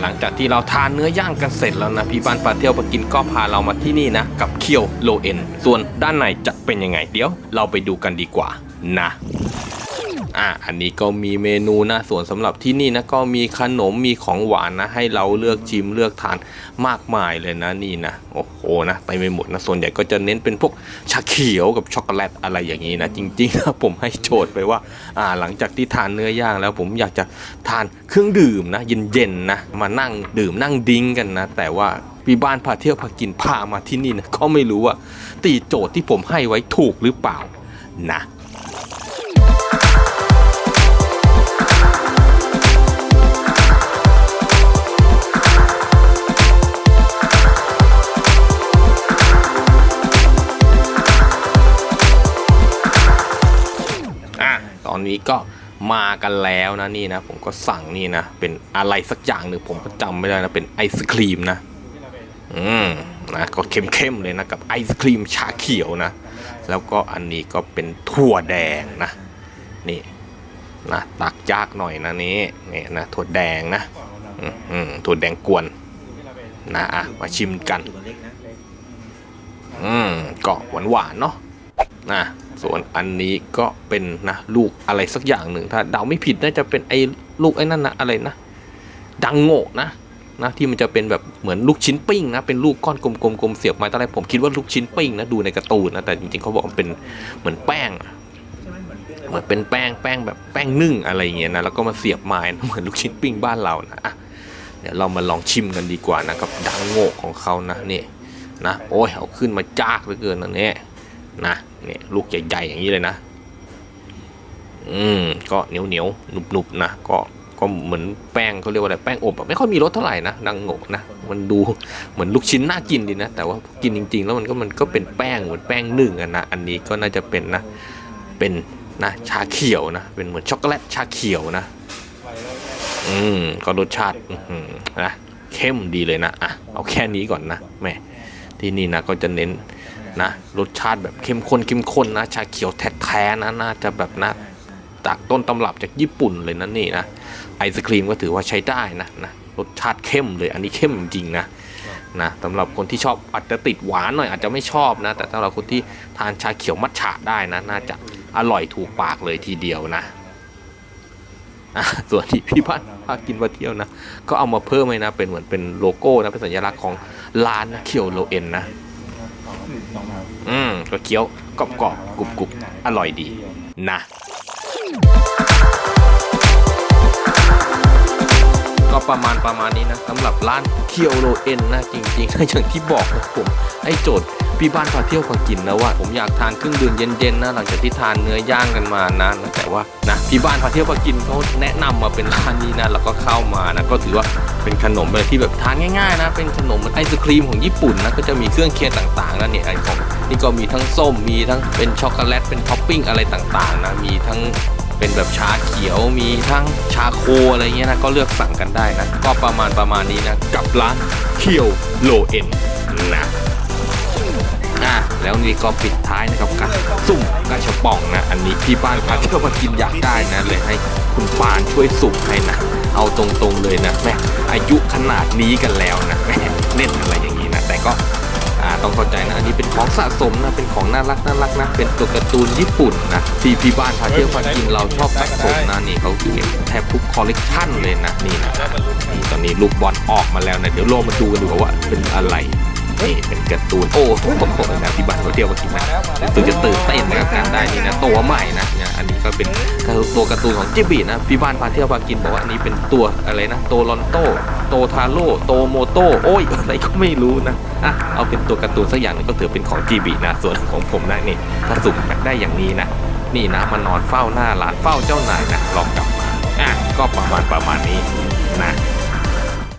หลังจากที่เราทานเนื้อย่างกันเสร็จแล้วนะพี่บ้านปลาเที่ยวปากินก็พาเรามาที่นี่นะ กับเคียวโลเอ็น ส่วนด้านในจะเป็นยังไงเดี๋ยว เราไปดูกันดีกว่านะ อะอันนี้ก็มีเมนูนะส่วนสำหรับที่นี่นะก็มีขนมมีของหวานนะให้เราเลือกชิมเลือกทานมากมายเลยนะนี่นะโอ้โหนะไปไม่หมดนะส่วนใหญ่ก็จะเน้นเป็นพวกชาเขียวกับช็อกโกแลตอะไรอย่างนี้นะจริงๆนะผมให้โจทย์ไปว่าอ่าหลังจากที่ทานเนื้อย่างแล้วผมอยากจะทานเครื่องดื่มนะเย็นๆนะมานั่งดื่มนั่งดิ้งกันนะ แต่ว่าพี่บ้านพาเที่ยวพากินพามาที่นี่นะก็ไม่รู้ว่าตีโจทย์ที่ผมให้ไว้ถูกหรือเปล่านะ อนนี้ก็มากันแล้วนะนี่นะผมก็สั่งนี่นะเป็นอะไรสักอย่างหนึ่งผมก็จำไม่ได้นะเป็นไอศครีมนะอืมนะก็เข้มๆเลยนะกับไอศครีมชาเขียวนะ แล้วก็อันนี้ก็เป็นถั่วแดงนะนี่นะตักยากหน่อยนะนี่นี่นะถั่วแดงนะอืมถั่วแดงกวนนะอะมาชิมกัน อืมก็หวานหวานๆเนาะ นะส่วนอันนี้ก็เป็นนะลูกอะไรสักอย่างหนึ่งถ้าเดาไม่ผิดน่าจะเป็นไอ้ลูกไอ้นั่นนะอะไรนะ ดังโง่นะนะที่มันจะเป็นแบบเหมือนลูกชิ้นปิ้งนะเป็นลูกก้อนกลมๆๆเสียบไม้ตอนแรกผมคิดว่าลูกชิ้นปิ้งนะดูในกร์ตูนนะแต่จริงๆเขาบอกมันเป็นเหมือนแป้งเหมือนเป็นแป้งแป้งแบบแป้งนึ่งอะไรอย่างเงี้ยนะแล้วก็มาเสียบไม้นะเหมือนลูกชิ้นปิ้งบ้านเรานะอะเดี๋ยวเรามาลองชิมกันดีกว่านะกับดังโง่ของเขานะนี่นะโอ้ยเอาขึ้นมาจากเหลือเกินนะเนี่ย นะเนี่ยลูกใหญ่ๆอย่างนี้เลยนะ อืมก็เหนียวเหนียวหนุบๆนะก็ก็เหมือนแป้งเขาเรียกว่าอะไรแป้งอบไม่ค่อยมีรสเท่าไหร่นะนางโงกนะมันดูเหมือนลูกชิ้นน่ากินดีนะ แต่ว่ากินจริง ๆ แล้วมันก็มันก็เป็นแป้งเหมือนแป้งนึ่งอะนะอันนี้ก็น่าจะเป็นนะเป็นนะชาเขียวนะเป็นเหมือนช็อกโกแลตชาเขียวนะ อืมก็รสชาตินะเข้มดีเลยนะอะเอาแค่นี้ก่อนนะแม่ที่นี่นะก็จะเน้น นะรสชาติแบบเข้มข้นเข้มข้นนะชาเขียวแท้ๆนะน่าจะแบบนะจากต้นตำรับจากญี่ปุ่นเลยนะนี่นะไอศครีมก็ถือว่าใช้ได้นะนะรสชาติเข้มเลยอันนี้เข้มจริงๆนะนะสำหรับคนที่ชอบอาจจะติดหวานหน่อยอาจจะไม่ชอบนะ แต่สำหรับคนที่ทานชาเขียวมัทฉะได้นะ น่าจะอร่อยถูกปากเลยทีเดียวนะส่วนที่พี่พันพากินมาเที่ยวนะ ก็เอามาเพิ่มให้นะ เป็นเหมือนเป็นโลโก้นะ เป็นสัญลักษณ์ของร้านเคียวโลเอ็นนะ อืมก็เคี้ยวกรอบกรอบกรุบกรุบอร่อยดี นะ ก็ประมาณประมาณนี้นะสำหรับร้านเคียวโรเอ็นนะจริงๆอย่างที่บอกนะผมให้โจทย์ พี่บ้านพาเที่ยวพากินนะว่าผมอยากทานเครื่องดื่มเย็นๆนะหลังจากที่ทานเนื้อย่างกันมานะนะแต่ว่านะพี่บ้านพาเที่ยวพากินเขาแนะนำมาเป็นร้านนี้นะแล้วก็เข้ามานะก็ถือว่าเป็นขนมอะไรที่แบบทานง่ายๆนะเป็นขนมเหมือนไอศครีมของญี่ปุ่นนะก็จะมีเครื่องเคียงต่างๆนะเนี่ยไอของนี่ก็มีทั้งส้มมีทั้งเป็นช็อกโกแลตเป็นท็อปปิ้งอะไรต่างๆนะมีทั้งเป็นแบบชาเขียวมีทั้งชาโคอะไรเงี้ยนะก็เลือกสั่งกันได้นะก็ประมาณประมาณนี้นะกับร้านเคียวโลเอ็นนะ อะแล้วนี่ก็ปิดท้ายนะครับกับสุ่มกระชบป่องนะอันนี้พี่บ้านพาเที่ยวมากินอยากได้นะเลยให้คุณปานช่วยสุ่มให้นะเอาตรงๆเลยนะแม่อายุขนาดนี้กันแล้วนะแม่เล่นอะไรอย่างนี้นะแต่ก็อ่าต้องเข้าใจนะ อันนี้เป็นของสะสมนะ เป็นของน่ารักน่ารักนะ เป็นตัวการ์ตูนญี่ปุ่นนะที่พี่บ้านพาเที่ยวพากินเราชอบสะสมนะนี่เขาคือแทบทุกคอลเลกชันเลยนะนี่นะนี่ตอนนี้ลูกบอลออกมาแล้วนะเดี๋ยวลองมาดูกันดูว่าเป็นอะไร นี่เป็นการ์ตูนโอ้โหนะที่บ้านพาเที่ยวพากินนะตื่นจะตื่นเต้นนะครับการได้นี่นะตัวใหม่นะเนี่ยอันนี้ก็เป็นตัวการ์ตูนของจิบินะพี่บ้านพาเที่ยวพากินบอกว่าอันนี้เป็นตัวอะไรนะโตลอนโตโตทาโร่โตโมโตโอ้ยอะไรก็ไม่รู้นะอะเอาเป็นตัวการ์ตูนสักอย่างหนึงก็ถือเป็นของจีบีนะส่วนของผมนะนี่ถ้าสุ่มอยากได้อย่างนี้นะนี่นะมานอนเฝ้าหน้าร้านเฝ้าเจ้านายนะลองกลับมาอะก็ประมาณประมาณนี้นะ